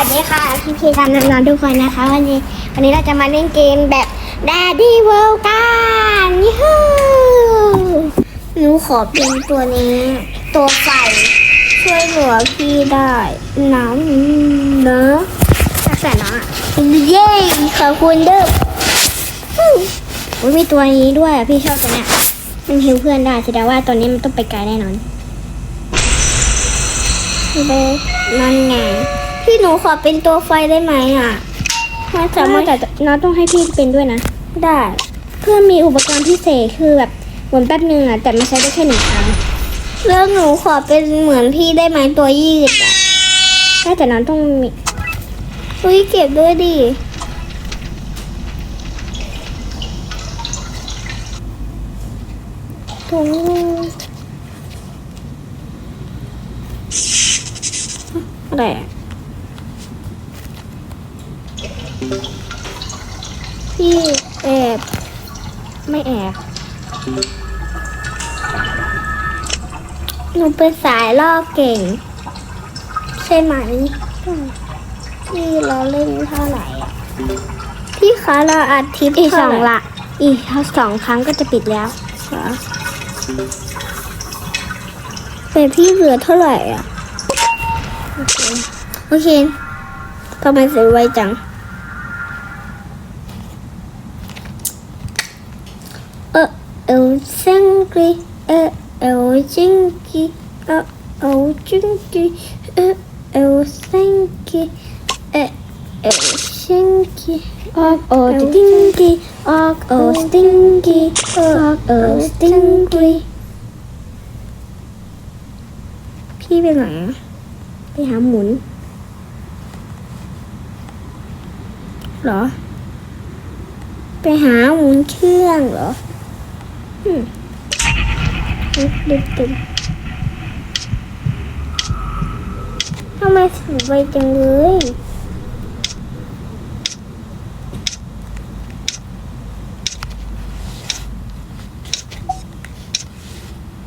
วัสดีค่ะพี่พีตามน้องๆทุกคนนะคะ วันนี้วันนี้เราจะมาเล่นเกมแบบ Daddy World กันยูฮูหนูขอเป็นตัวนี้ ตัวไฟช่วยเหลือพี่ได้น้ำเนอะลักษณะเย้ขอบคุณเด้อฮู้อุ๊ยมีตัวนี้ด้วยพี่ชอบตัวเนี้ยมันฮิวเพื่อนได้แสดงว่าตัวนี้มันต้องไปไกลแน่นอนเบนั่นไง พี่หนูขอเป็นตัวไฟได้ไหมอะน่าจะไม่แต่น้องต้องให้พี่เป็นด้วยนะ ได้ เพื่อมีอุปกรณ์พิเศษคือแบบหมุนแป๊บนึงอะแต่มันใช้ได้แค่หนึ่งครั้งแล้วหนูขอเป็นเหมือนพี่ได้ไหมตัวยืดอะใช่แต่น้องต้องมีอุ้ยเก็บด้วยดิถุงอะไร อะพี่แอบไม่แอบหนูเป็นสายล่อเก่ง ใช่ไหมพี่เราเล่นเท่าไหร่อะพี่คะเราอัดทิปอีกสองละ อีกสองครั้งก็จะปิดแล้วเหรอแต่พี่เหลือเท่าไหร่อะ โอเคทำไมซื้อไวจัง เออเอลซิงกีเออเอลซิงกีเออเอลซิงกีเออเอลซิง กีเออเอลซิงกีออกโอสติงกีออกโอสติงกีออกโอสติงกีพี่ไปไหนอะไปหาหมุนเหรอไปหาหมุนเครื่องเหรออืม ดึกดึกดึกทำไมถึงไปจังเลย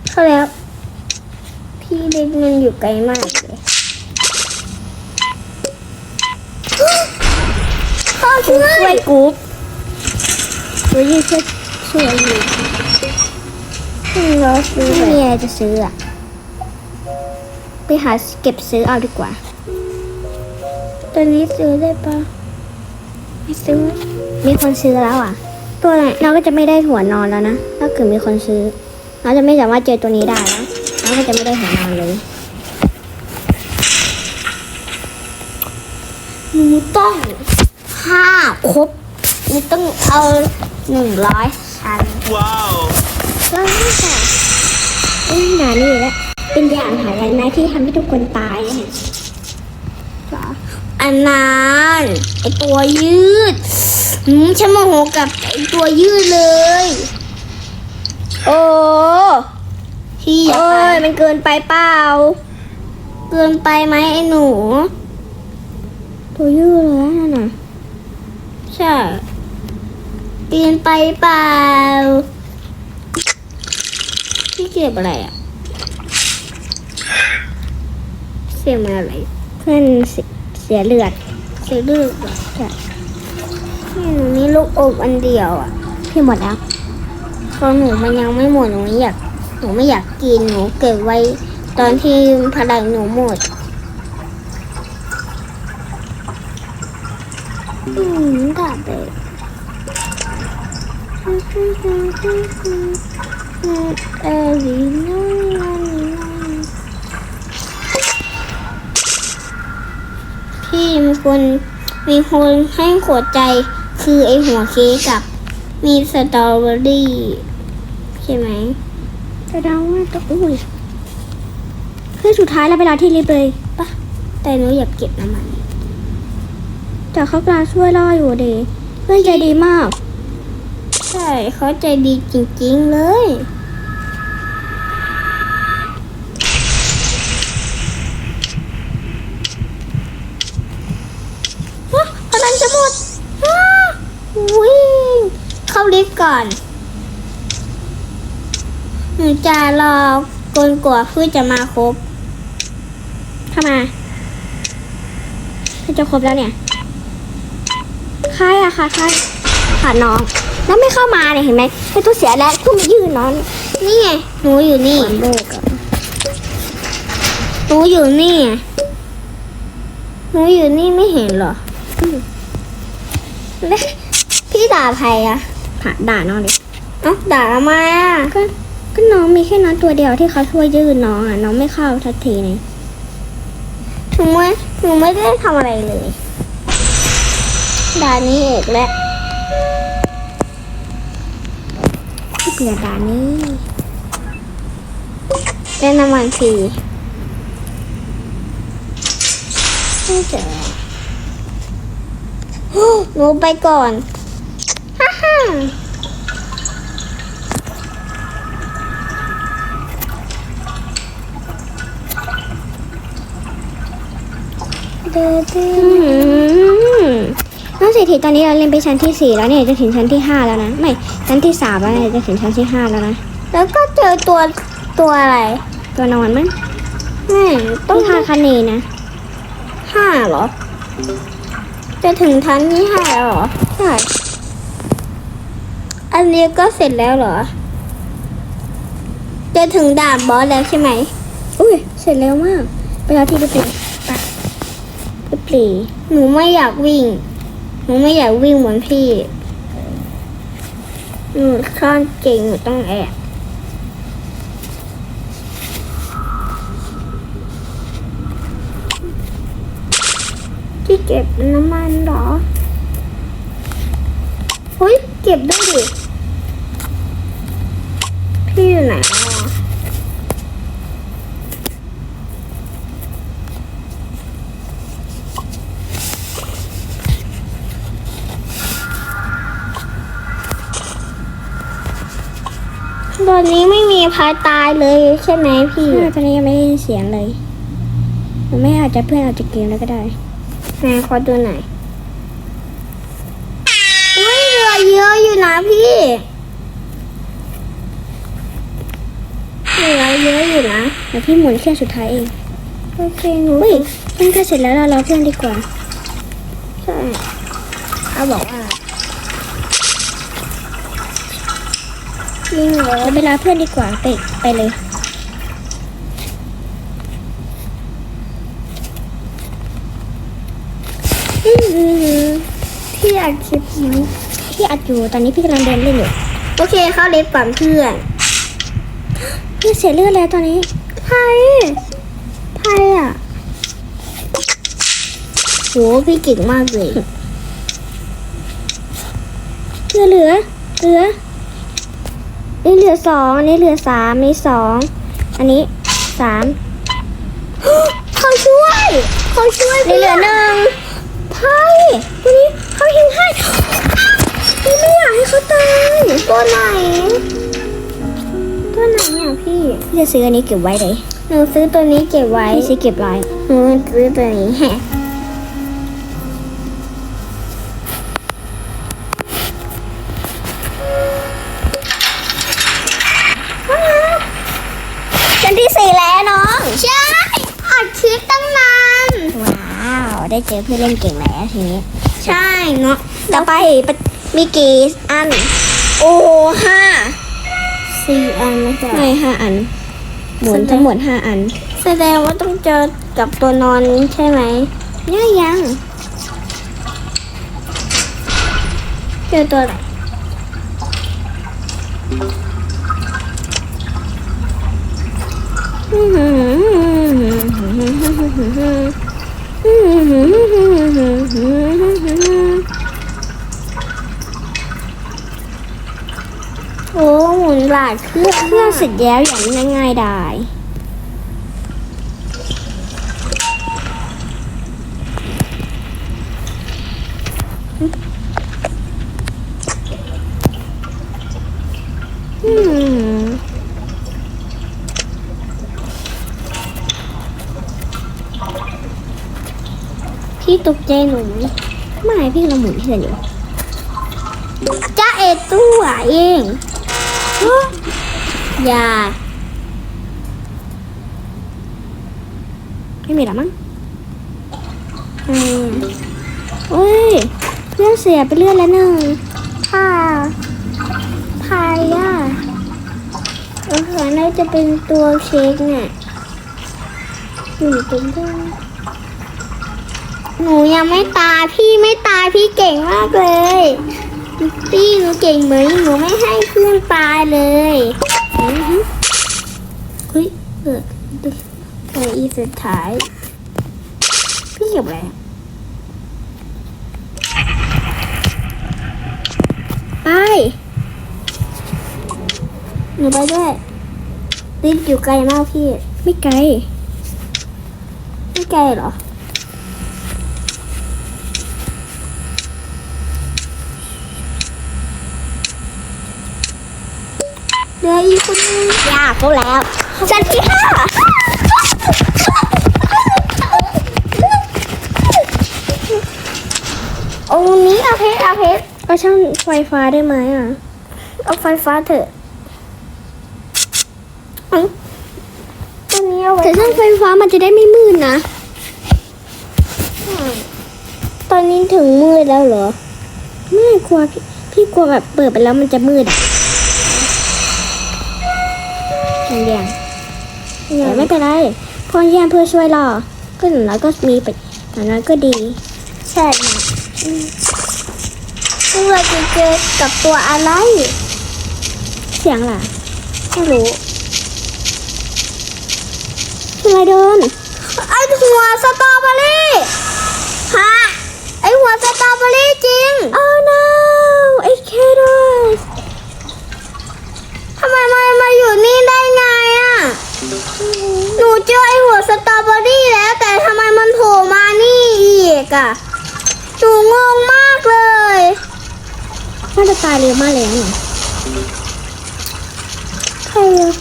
เข้าแล้วพี่เล็กมันอยู่ไกลมากเลยพ่อช่วยกู๊ปช่วยช่วยช่วยอยู่ เราซื้อไม่มีอะไรจะซื้ออะไปหาเก็บซื้อเอาดีกว่า ตอนนี้ซื้อได้ปะไม่ซื้อ มีคนซื้อแล้วอะ ตัวไหนเราก็จะไม่ได้หัวนอนแล้วนะ ถ้าเกิดมีคนซื้อ เราจะไม่สามารถเจอตัวนี้ได้นะเราก็จะไม่ได้หัวนอนเลย หนูต้องห้าครบหนูต้องเอาหนึ่งร้อยชั้น Wow! แล้วนี่ค่ะนี่หนานี่แหละเป็นอย่างหายนะที่ทำให้ทุกคนตายอะอันนั้นไอตัวยืดหืมฉันโมโหกับไอตัวยืดเลย โอ้พี่อย่าไปมันเกินไปเปล่า เกินไปไหมไอหนู ตัวยืดเลยนั่นน่ะใช่เกินไปเปล่า พี่เก็บอะไรอะ เสียมาอะไรเพื่อนเสียเสียเลือด เสียเลือดเหรอใช่นี่หนูนี่ลูกอมอันเดียวอะ พี่หมดแล้วของหนูมันยังไม่หมดหนูไม่อยาก หนูไม่อยากกินหนูเก็บไว้ตอนที่พลังหนูหมดอืมดาบเลย เอลีน้อยน้อยน้อยพี่มีคนมีคนให้หัวใจคือไอหัวเค้กกับมีสตรอเบอรี่ ใช่ไหมจะเดาว่าตัวอุ้ยเพื่อสุดท้ายแล้วเวลาที่รีบเลยปะแต่หนูอยากเก็บน้ำมันแต่เขากลาช่วยล่ออยู่เดเพื่อนใจดีมาก ใช่เขาใจดีจริงๆเลยฮะพลังจะหมดวิ่งเข้าลิฟต์ก่อนหนูจะรอกนกว่าเพื่อจะมาครบ เข้ามาถ้าจะครบแล้วเนี่ย ใครอะคะใครขาดน้อง แล้วไม่เข้ามาเนี่ยเห็นไหมไม่ต้องเสียแล้วก็มายืนน้องนี่ไงหนูอยู่นี่หนูอยู่นี่ไงหนูอยู่นี่ไม่เห็นเหรออืมแล้วพี่ด่าใครอะด่าน้องดิเอ้าด่าทำไมอะก็ก็น้องมีแค่น้องตัวเดียวที่เขาช่วยยืนน้องอะน้องไม่เข้าทันทีนี่หนูไม่หนูไม่ได้ทำอะไรเลยด่านี้เอกและ เกลียดด่านี้เล่นน้ำมันทีไม่เจอหนูไปก่อน ฮ่าฮ่าเดินเดินน้องเศรษฐีตอนนี้เราเล่นไปชั้นที่สี่แล้วเนี่ยจะถึงชั้นที่ห้าแล้วนะ ไม่ ชั้นที่สามแล้วเนี่ยจะถึงชั้นที่ห้าแล้วนะ แล้วก็เจอตัวตัวอะไร ตัวนอนมั้งไม่ต้องทาคาเนนะห้าเหรอ จะถึงชั้นที่ห้าแล้วเหรอ ใช่ อันนี้ก็เสร็จแล้วเหรอ จะถึงด่านบอสแล้วใช่ไหม อุ้ย เสร็จแล้วมาก ไปแล้วที่ไปปรีไปไปปรีหนูไม่อยากวิ่ง หนูไม่อยากวิ่งเหมือนพี่ หนูซ่อนเก่งหนูต้องแอบที่เก็บน้ำมันเหรอเฮ้ยเก็บได้ดิพี่อยู่ไหน ตอนนี้ไม่มีพายตายเลยใช่ไหมพี่ตอนนี้ยังไม่ได้ยินเสียงเลยหรือไม่อาจจะเพื่อนอาจจะเกมแล้วก็ได้ไหนขอดูหน่อยอุ้ยเหลือเยอะอยู่นะพี่เหลือเยอะอยู่นะเดี๋ยวพี่หมุนเครื่องสุดท้ายเองโอเคหนูเฮ้ยเพื่อนก็เสร็จแล้วเรารอเพื่อนดีกว่าใช่เขาบอกว่ายิง เหรอเราไปรอเพื่อนดีกว่าไปไปเลยอืมพี่อัดคลิปไหมพี่อัดอยู่ตอนนี้พี่กำลังเดินเล่นอยู่โอเคเข้าเล็บก่อนเพื่อนเพื่อนเสียเลือดแล้วตอนนี้ไพ่ไพ่อะโหพี่เก่งมากเลยเหลือเหลือเหลือ นี่เหลือสองอันนี้เหลือสามนี่สองอันนี้สามเขาช่วยเขาช่วยเหลือหนึ่งไพ่ตัวนี้เขายิงให้พี่ไม่อยากให้เขาตายตัวไหนตัวไหนเนี่ยพี่พี่จะซื้ออันนี้เก็บไว้เลยหนูซื้อตัวนี้เก็บไว้พี่ซื้อเก็บไว้หนูซื้อตัวนี้แฮะชั้นที่สี่แล้วน้อง ใช่อัดคลิปตั้งนาน ว้าว ได้เจอเพื่อนเล่นเก่งแล้วทีนี้ ใช่เนาะต่อไปมีกี่อัน โอ้ห้าสี่อันไม่ใช่ไม่ห้าอันหมุนทั้งหมดห้าอัน แสดงว่าต้องเจอกับตัวนอนใช่ไหมยังยัง เจอตัวอะไร โอ้หมุนหลายเครื่องเครื่องเสร็จแล้วอย่างง่ายๆได้ อืม พี่ตกใจหนูไม่พี่กำลังหมุนให้อยู่จ้าเอตัวเองอย่าไม่มีหรอมั้งอืมเฮ้ยเพื่อนเสียไปเรื่อยแล้วหนึ่งค่ะพายอะเออน่าจะเป็นตัวเค้กเนี่ยหนูเป็นด้ว หนูยังไม่ตายพี่ไม่ตายพี่เก่งมากเลย พี่หนูเก่งเหมือนหนูไม่ให้เพื่อนตายเลยอือฮึเฮ้ยเปิดเปิดอีสุดท้าย พี่เก็บอะไรอะไปหนูไปด้วยลิฟต์อยู่ไกลมากพี่ ไม่ไกล ไม่ไกลเหรอ เหลืออีกคนนึงยากเขาแล้วชั้นที่ห้าโอ้นี้เอาเพชรเอาเพชรเอาช่างไฟฟ้าได้ไหมอะ เอาไฟฟ้าเถอะเอ้ยตัวนี้เอาไว้แต่ช่างไฟฟ้ามันจะได้ไม่มืดนะตอนนี้ถึงมืดแล้วเหรอ ไม่กลัวพี่พี่กลัวแบบเปิดไปแล้วมันจะมืดอะ แดงๆแต่ไม่เป็นไรพ่อแย่เพื่อช่วยเราก็หนูน้อยก็มีไปหนูน้อยก็ดี ใช่นะเราจะเจอกับตัวอะไร เสียงล่ะไม่รู้อะไรเดินไอหัวสตรอเบอรี่ฮะไอหัวสตรอเบอรี่จริง oh no ไอเคดสทำไมมันมาอยู่นี่ได้ไงอะ หนูเจอไอหัวสตรอเบอรี่แล้วแต่ทำไมมันโผล่มานี่อีกอะหนูงงมากเลยน่าจะตายเร็วมากเลยนะใครอะ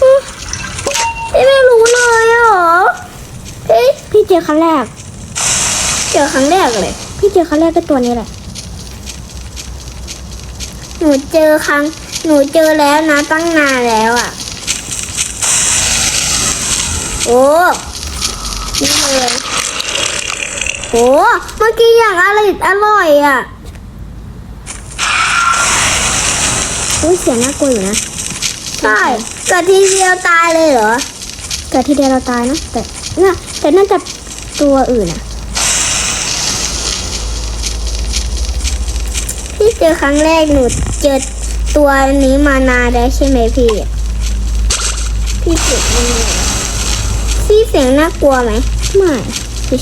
อืมพี่ไม่รู้เลยเหรอพี่พี่เจอครั้งแรก เจอครั้งแรกเลย พี่เจอครั้งแรกก็ตัวนี้แหละ หนูเจอครั้ง หนูเจอแล้วนะตั้งนานแล้วอะ โอ้นี่เลยโอ้เมื่อกี้อย่างอร่อยอร่อยอะอุ้ยเสียงน่ากลัวอยู่นะใช่เกิดทีเดียวตายเลยเหรอเกิดทีเดียวเราตายนะแต่น่าแต่น่าจะตัวอื่นอะพี่เจอครั้งแรกหนูเจอตัวนี้มานานแล้วใช่ไหมพี่ พี่เจ็บยังไงพี่ เสียงน่ากลัวไหมไม่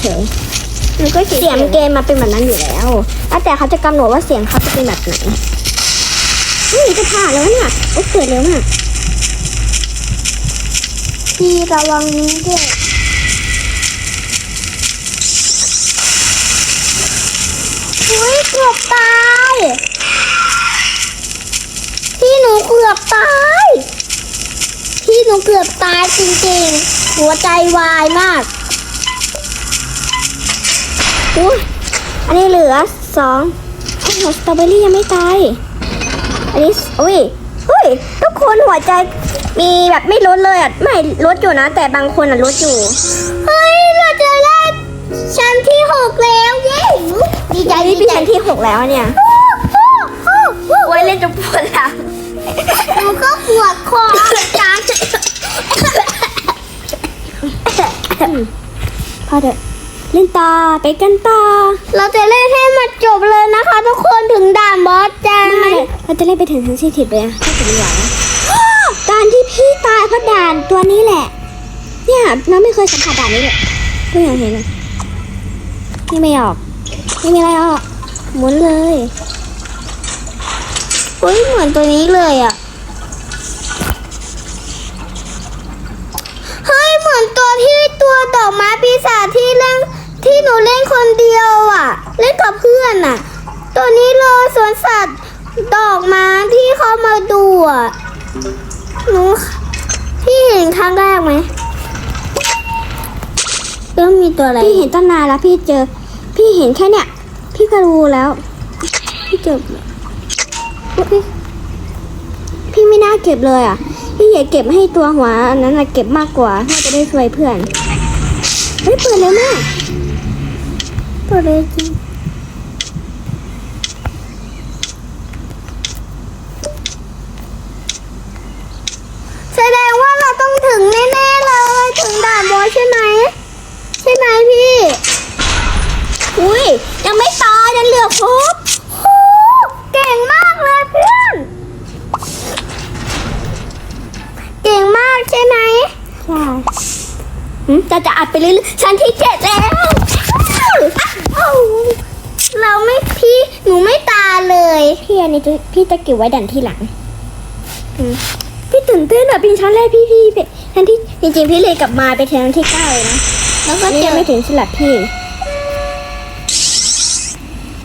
เฉยๆมันก็เสียงเกมมาเป็นแบบนั้นอยู่แล้วแล้วแต่เขาจะกำหนดว่าเสียงเขาจะเป็นแบบไหนนี่จะผ่านแล้วเนี่ยโอ้เกิดเร็วมากพี่ระวังนี้ด้วยเฮ้ยเกือบตาย พี่หนูเกือบตายพี่ห นูเกือบตายจริงๆ หัวใจวายมากอุ้ยอันนี้เหลือสองโอ้โหสตรอเบอรี่ยังไม่ตาย อันนี้อุ้ยเฮ้ยทุกคนหัวใจมีแบบไม่ลดเลยอะ ไม่ลดอยู่นะ แต่บางคนอะลดอยู่ เฮ้ย เราจะได้ชั้นที่หกแล้วเย้ดีใจที่เป็นชั้นที่หกแล้วเนี่ยโอ้ยเล่นจนปวดหลัง หนูก็ปวดคอจังพอเถอะเล่นต่อไปกันต่อ เราจะเล่นให้มันจบเลยนะคะ ทุกคนถึงด่านบอสจะไหมเราจะเล่นไปถึงทันซีทิพเลยอะถ้าถึงไหวการที่พี่ตายเพราะด่านตัวนี้แหละ เนี่ยน้องไม่เคยสัมผัสด่านนี้เลยเพิ่งอยากเห็นเลยนี่ไม่ออก ไม่มีอะไรออกหมุนเลยเฮ้ยเหมือนตัวนี้เลยอะ เฮ้ยเหมือนตัวที่ตัวดอกไม้ปีศาจที่เล่นที่หนูเล่นคนเดียวอะ เล่นกับเพื่อนอะ ตัวนี้เลยสวนสัตว์ดอกไม้ที่เขามาดูอะหนูพี่เห็นครั้งแรกไหมเริ่มมีตัวอะไร พี่เห็นตั้งนานแล้วพี่เจอ พี่เห็นแค่เนี้ยพี่ก็รู้แล้ว พี่เจอ พี่ไม่น่าเก็บเลยอะ พี่อยากเก็บให้ตัวหัวอันนั้นนะเก็บมากกว่าเพื่อจะได้ช่วยเพื่อน เฮ้ยเปิดเร็วมากตัวเล็กจริงแสดงว่าเราต้องถึงแน่ๆเลยถึงด่านบอสใช่ไหม ใช่ไหมพี่ อุ้ยยังไม่ตายยังเหลือครบโอ้เก่งมากเลยเพื่อน เก่งมากใช่ไหมใช่ จะจะอัดไปเรื่อยๆชั้นที่เจ็ดแล้ว เราไม่พี่หนูไม่ตาเลย พี่อันนี้จะพี่จะเก็บไว้ดันที่หลังอืมพี่ตื่นเต้นอะเป็นชั้นแรกพี่พี่พี่ชั้นที่จริงๆพี่เลยกลับมาไปชั้นที่เก้าเลยนะแล้วก็ยังไม่ถึงสลับพี่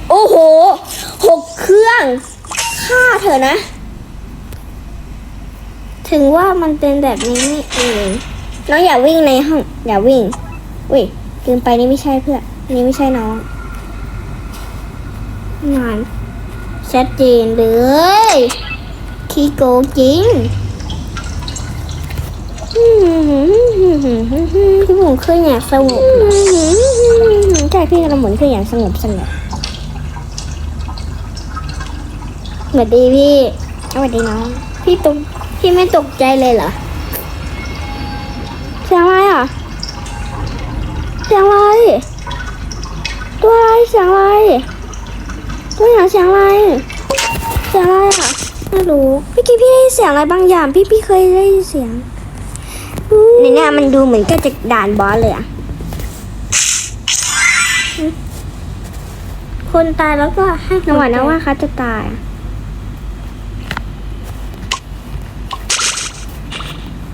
โอ้โหหกเครื่องฆ่าเถอะนะ ถึงว่ามันเป็นแบบนี้นี่เอง น้องอย่าวิ่งในห้องอย่าวิ่งอุ้ยลืมไปนี่ไม่ใช่เพื่อนนี่ไม่ใช่น้องงานชัดเจนเลยขี้โกงจริงพี่หมุนขึ้นอย่างสงบใช่พี่กำลังหมุนขึ้นอย่างสงบสงบสวัสดีพี่สวัสดีน้อง พี่ตกพี่ไม่ตกใจเลยเหรอเสียงอะไรอะ เสียงอะไร ตัวอะไรเสียงอะไร ตัวอย่างเสียงอะไร เสียงอะไรอะไม่รู้พี่กี้พี่ได้ยินเสียงอะไรบางอย่าง พี่พี่เคยได้ยินเสียงในเนี้ยมันดูเหมือนก็จะด่านบอสเลยอะ คนตายแล้วก็ให้จังหวะนะว่าเขาจะตายอะ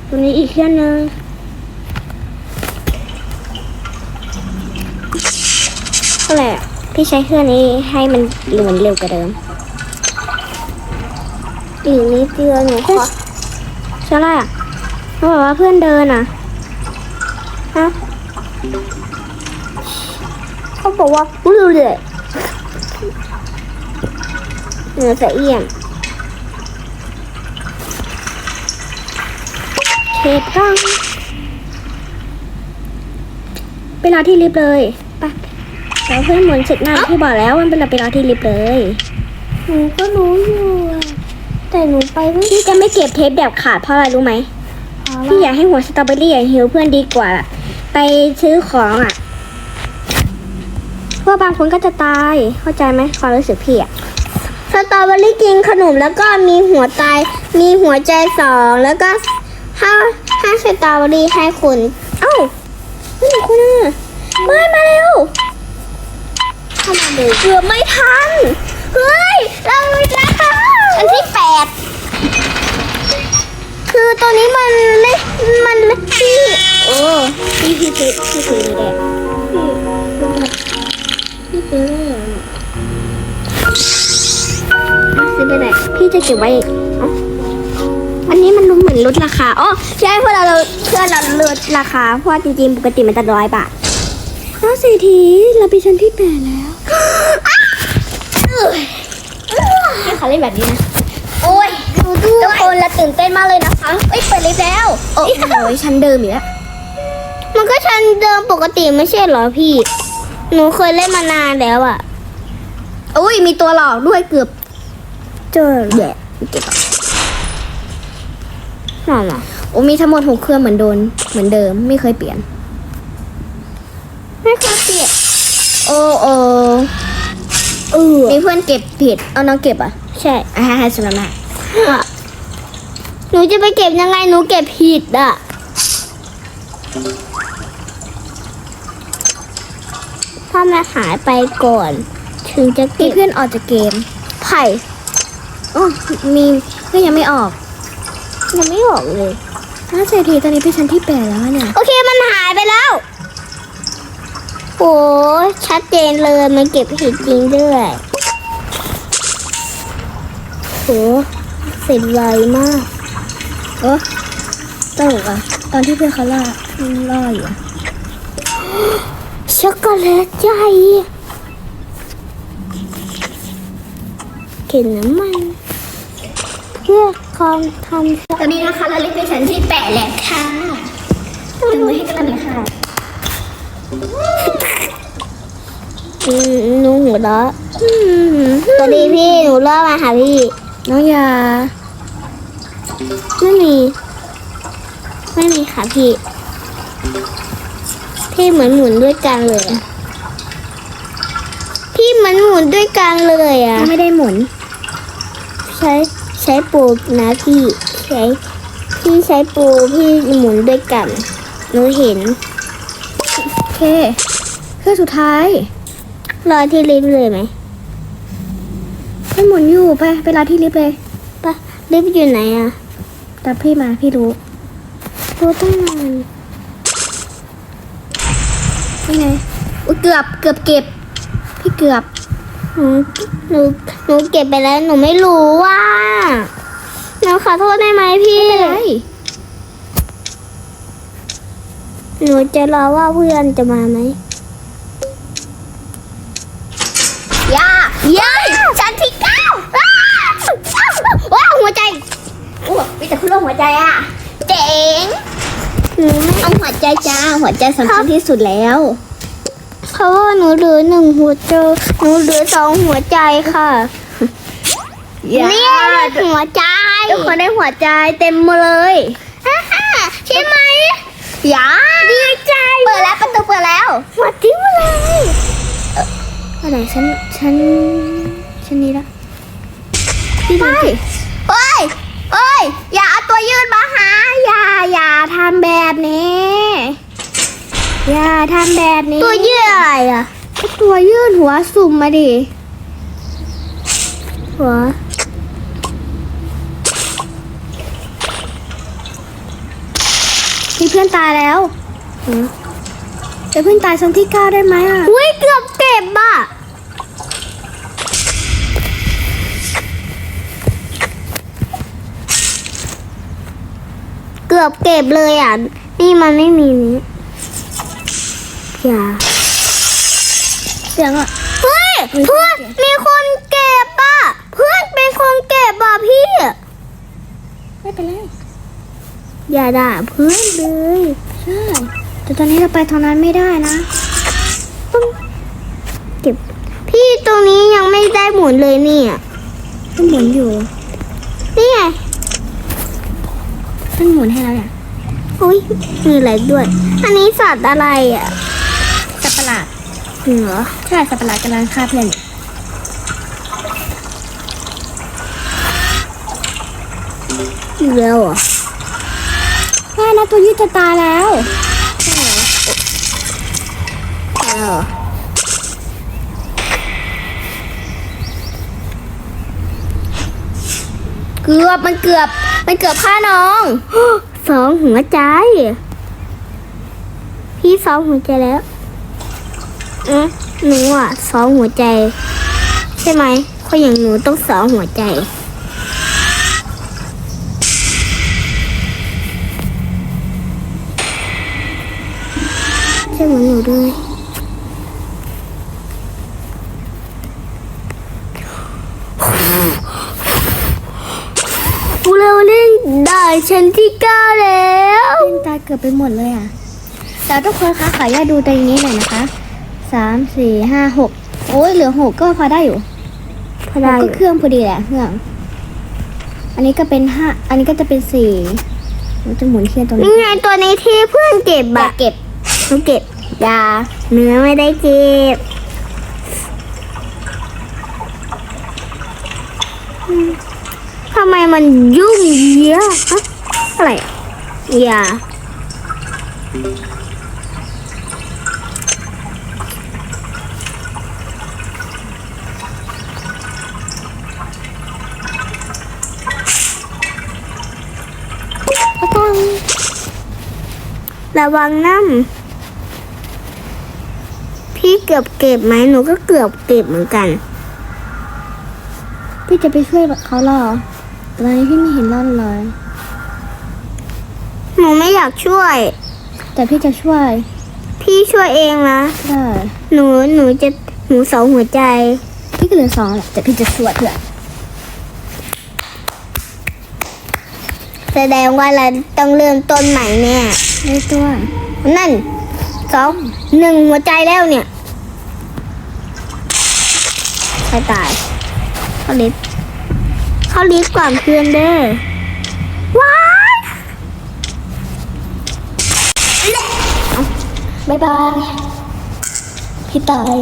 ตรงนี้อีกเครื่องนึง ก็แหละพี่ใช้เครื่องนี้ให้มันเหมือนเร็วกว่าเดิม อีกนิดเดียวหนูขอใช่ไรอะเขาบอกว่าเพื่อนเดินอะฮะเขาบอกว่ารู้เลยเหนือสะเอี่ยมเขตตั้งไปรอที่ลิฟเลย ไปแล้วเพื่อนหมุนเสร็จหน้าที่บอกแล้วมันเป็นเราไปรอที่ลิฟต์เลย หนูก็รู้อยู่อะแต่หนูไปไม่พี่จะไม่เก็บเทปแบบขาดเพราะอะไรรู้ไหมพี่อยากให้หัวสตรอเบอรี่อย่างฮิวเพื่อนดีกว่า ไปซื้อของอะเพราะบางคนก็จะตาย เข้าใจไหมความรู้สึกพี่อะ สตรอเบอรี่กินขนมแล้วก็มีหัวใจมีหัวใจสองแล้วก็ห้าห้าสตรอเบอรี่ให้คุณ เอ้าไม่ถึงคุณอะเฮ้ยมาเร็ว เข้ามาเร็วเกือบไม่ทัน เฮ้ย เราอีกแล้วอันที่แปด คือตัวนี้มันเล็กมันเล็กที่โอ้พี่พี่พี่พี่ซื้อนี่แหละพี่พี่ซื้อได้เหรอซื้อไปไหนพี่จะเก็บไว้เอ้าอันนี้มันเหมือนลดราคาอ๋อใช่เพื่อเราเพื่อเราลดราคาเพราะว่าจริงๆปกติมันจะร้อยบาทข้าเศรษฐีเราไปชั้นที่แปดแล้ว ให้เขาเล่นแบบนี้นะโอ้ยดูด้วยทุกคนเราตื่นเต้นมากเลยนะคะเอ้ยเปิดลิฟต์แล้ว โอ้โหชั้นเดิมอีกแล้วมันก็ชั้นเดิมปกติไม่ใช่เหรอพี่ หนูเคยเล่นมานานแล้วอะอุ้ยมีตัวหลอกด้วยเกือบ เจอแย่เก็บนั่นแหละโอ้มีทั้งหมดหกเครื่องเหมือนโดน เหมือนเดิมไม่เคยเปลี่ยน ไม่เคยเปลี่ยน โอ้โอ เออมีเพื่อนเก็บผิด เอาน้องเก็บอะ ใช่อ่าให้สุนัขหนูจะไปเก็บยังไงหนูเก็บผิดอะถ้ามันหายไปก่อน ถึงจะเก็บเพื่อนออกจากเกม ไผ่อ๋อมีก็ยังไม่ออก ยังไม่ออกเลยถ้าเศรษฐีตอนนี้เป็นชั้นที่แปดแล้วเนี่ย โอเคมันหายไปแล้ว โอ้ชัดเจนเลยมันเก็บผิดจริงด้วยโหเสร็จไวมากโอ้ตลกอะ ตอนที่เพื่อนเขาล่าล่ออยู่อะช็อกโกแลตใหญ่กลิ่นน้ำมัน เพื่อความทำตอนนี้นะคะเราเล่นไปชั้นที่แปดแล้วค่ะดึงไว้ให้กันหน่อยค่ะอืม หนูหัวเราะอืมสวัสดีพี่ หนูเริ่มมาหาพี่ น้องยา ไม่มี ไม่มีค่ะพี่ พี่เหมือนหมุนด้วยกันเลยอะพี่เหมือนหมุนด้วยกันเลยอะไม่ได้หมุน ใช้ใช้ปูนะพี่ ใช้พี่ใช้ปูพี่หมุนด้วยกัน หนูเห็น โอเคเครื่องสุดท้าย รอที่ลิฟต์เลยไหมไม่หมุนอยู่ไปไปรอที่ลิฟต์เลยปะลิฟต์อยู่ไหนอะตามพี่มาพี่รู้ รู้ตั้งนานนี่ไงอุ๊ยเกือบเกือบเก็บ พี่เกือบหนูหนูหนูเก็บไปแล้วหนูไม่รู้ว่าหนูขอโทษได้ไหมพี่ไม่เป็นไรหนูจะรอว่าเพื่อนจะมาไหม ใจอะ เจ๋งหนูไม่เอาหัวใจจ้า หัวใจสำคัญที่สุดแล้ว เพราะว่าหนูเหลือหนึ่งหัวใจหนูเหลือสองหัวใจค่ะเนี่ยหัวใจทุกคนได้หัวใจเต็มหมดเลยฮ่าฮ่าใช่ไหมย่าดีใจ เปิดแล้วประตูเปิดแล้วหัวจิ้มเลยอะไรฉันฉันฉันนี้ละพี่ดูสิเอ้ย เอ้ย อย่าเอาตัวยืดมาหา อย่าอย่าทำแบบนี้ อย่าทำแบบนี้ ตัวเยื่ออะไรอะก็ตัวยืดหัวสุ่มมาดิ หัวมีเพื่อนตายแล้วจะเพื่อนตายชั้นที่เก้าได้ไหมอะ อุ้ยเกือบเก็บอะ กือบเก็บเลยอะ นี่มันไม่มีนี้อย่าเสียงอะเฮ้ยเพื่อนมีคนเก็บอะ เพื่อนเป็นคนเก็บอะพี่ ไม่เป็นไรอย่าด่าเพื่อนเลยใช่แต่ตอนนี้เราไปทางนั้นไม่ได้นะเก็บ พี่ตรงนี้ยังไม่ได้หมุนเลยเนี่ยมันหมุนอยู่นี่ไง มันหมุนให้แล้วเนี่ยอุ้ยมีอะไรด้วย อันนี้สัตว์อะไรอะสัตว์ประหลาดเหรอใช่สัตว์ประหลาดกำลังฆ่าเพื่อนอยู่อีกแล้วเหรอแม่นะตัวยืดจะตายแล้วแล้วเหรอเกือบมันเกือบ มันเกือบฆ่าน้อง สองหัวใจ พี่สองหัวใจแล้วอืมหนูอะสองหัวใจ ใช่ไหมคนอย่างหนูต้องสองหัวใจใช่เหมือนหนูด้วยเราเล่นได้ ชั้นที่เก้าแล้วเพื่อนตายเกือบไปหมดเลยอะแต่ทุกคนคะขออนุญาตดูตรงนี้หน่อยนะคะสามสี่ห้าหกโอ้ยเหลือหกก็พอได้อยู่พอได้อก็ยู่เครื่องพอดีแหละเครื่อง อันนี้ก็เป็นห้าอันนี้ก็จะเป็นสี่มันจะหมุนเครื่องตรงนี้นี่ไงตัวนี้ที่เพื่อนเก็บอย่าอะเก็บหนูเก็บอยาเนื้อไม่ได้เก็บอืมทำไมมันยุ่งเยอะฮะ อะไรอะย่าระวังน้ำพี่เกือบเก็บไหมหนูก็เกือบเก็บเหมือนกัน พี่จะไปช่วยเขาหรอตอนนี้พี่ไม่เห็นร่อนเลย นูไม่อยากช่วย แต่พี่จะช่วย พี่ช่วยเองนะ ได้ หนูหนูจะหนูสองหัวใจ พี่ก็เหลือสองแหละแต่พี่จะช่วยเถอะแสดงว่าเราต้องเริ่มต้นใหม่เนี่ยไม่ตัวนั่นสองหนึ่งหัวใจแล้วเนี่ยใครตายเขาลิฟเขาลิฟก่อนเพื่อนเด้อ บ๊ายบาย พี่ตาย